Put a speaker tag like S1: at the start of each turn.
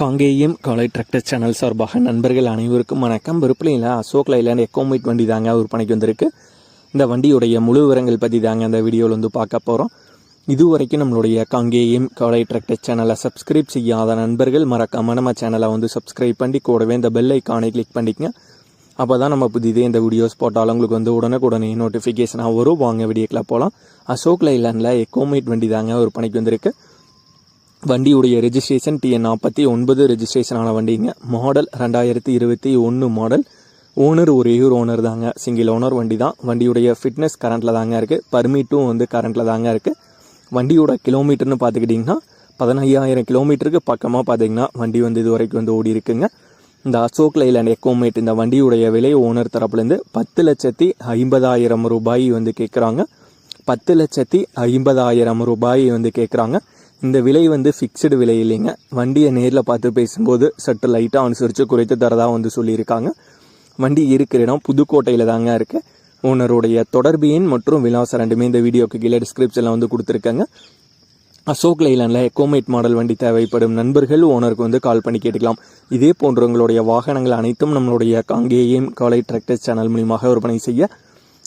S1: காங்கேயம் காலை tractor channel சார்பாக நண்பர்கள் அனைவருக்கும் வணக்கம். விருப்பலையில் அசோக் லைலாண்ட் எக்கோமைட் வண்டி தாங்க விற்பனைக்கு வந்திருக்கு. இந்த வண்டியுடைய முழு விவரங்கள் பற்றி தாங்க அந்த வீடியோவில் வந்து பார்க்க போகிறோம் இதுவரைக்கும் நம்மளுடைய காங்கேயம் காலை டிராக்டர் சேனலை சப்ஸ்கிரைப் செய்யாத நண்பர்கள் மறக்காம நம்ம சேனலை வந்து சப்ஸ்கிரைப் பண்ணி கூடவே இந்த பெல் ஐக்கானை கிளிக் பண்ணிக்கங்க. அப்போ தான் நம்ம புதிதே இந்த வீடியோஸ் போட்டாலும் உங்களுக்கு வந்து உடனுக்குடனே நோட்டிஃபிகேஷனாக வரும். வாங்க வீடியோக்கில் போகலாம் அசோக் லைலாண்டில் எக்கோமைட் வண்டி தாங்க விற்பனைக்கு வந்திருக்கு. வண்டியுடைய ரெஜிஸ்ட்ரேஷன் டிஎன் நாற்பத்தி ஒன்பது ரெஜிஸ்ட்ரேஷனான வண்டிங்க. மாடல் ரெண்டாயிரத்தி இருபத்தி ஒன்று மாடல் ஓனர் ஒரே ஒரு ஓனர் தாங்க. சிங்கிள் ஓனர் வண்டி தான் வண்டியுடைய ஃபிட்னஸ் கரண்ட்டில் தாங்க இருக்குது பர்மிட்டும் வந்து கரண்ட்டில் தாங்க இருக்குது வண்டியோட கிலோமீட்டர்னு பார்த்துக்கிட்டிங்கன்னா பதினையாயிரம் கிலோமீட்டருக்கு பக்கமாக பார்த்தீங்கன்னா வண்டி வந்து இது வரைக்கும் வந்து ஓடி இருக்குங்க. இந்த அசோக் லைலாண்ட் எக்கோமேட் இந்த வண்டியுடைய விலை ஓனர் தரப்புலேருந்து பத்து லட்சத்தி ஐம்பதாயிரம் ரூபாய் வந்து கேட்குறாங்க பத்து லட்சத்தி ஐம்பதாயிரம் ரூபாய் வந்து கேட்குறாங்க இந்த விலை வந்து ஃபிக்ஸ்டு விலை இல்லைங்க. வண்டியை நேரில் பார்த்து பேசும்போது சற்று லைட்டாக அனுசரித்து குறைத்து தரதாக வந்து சொல்லியிருக்காங்க. வண்டி இருக்கிற இடம் புதுக்கோட்டையில் தாங்க இருக்குது ஓனருடைய தொடர்பு எண் மற்றும் விலாசம் ரெண்டுமே இந்த வீடியோக்கு கீழே டிஸ்கிரிப்ஷனில் வந்து கொடுத்துருக்காங்க. அசோக் லைலாண்டில் எக்கோமேட் மாடல் வண்டி தேவைப்படும் நண்பர்கள் ஓனருக்கு வந்து கால் பண்ணி கேட்டுக்கலாம். இதே போன்றவங்களுடைய வாகனங்கள் அனைத்தும் நம்மளுடைய காங்கேயம் காலை டிராக்டர் சேனல் மூலியமாக விற்பனை செய்ய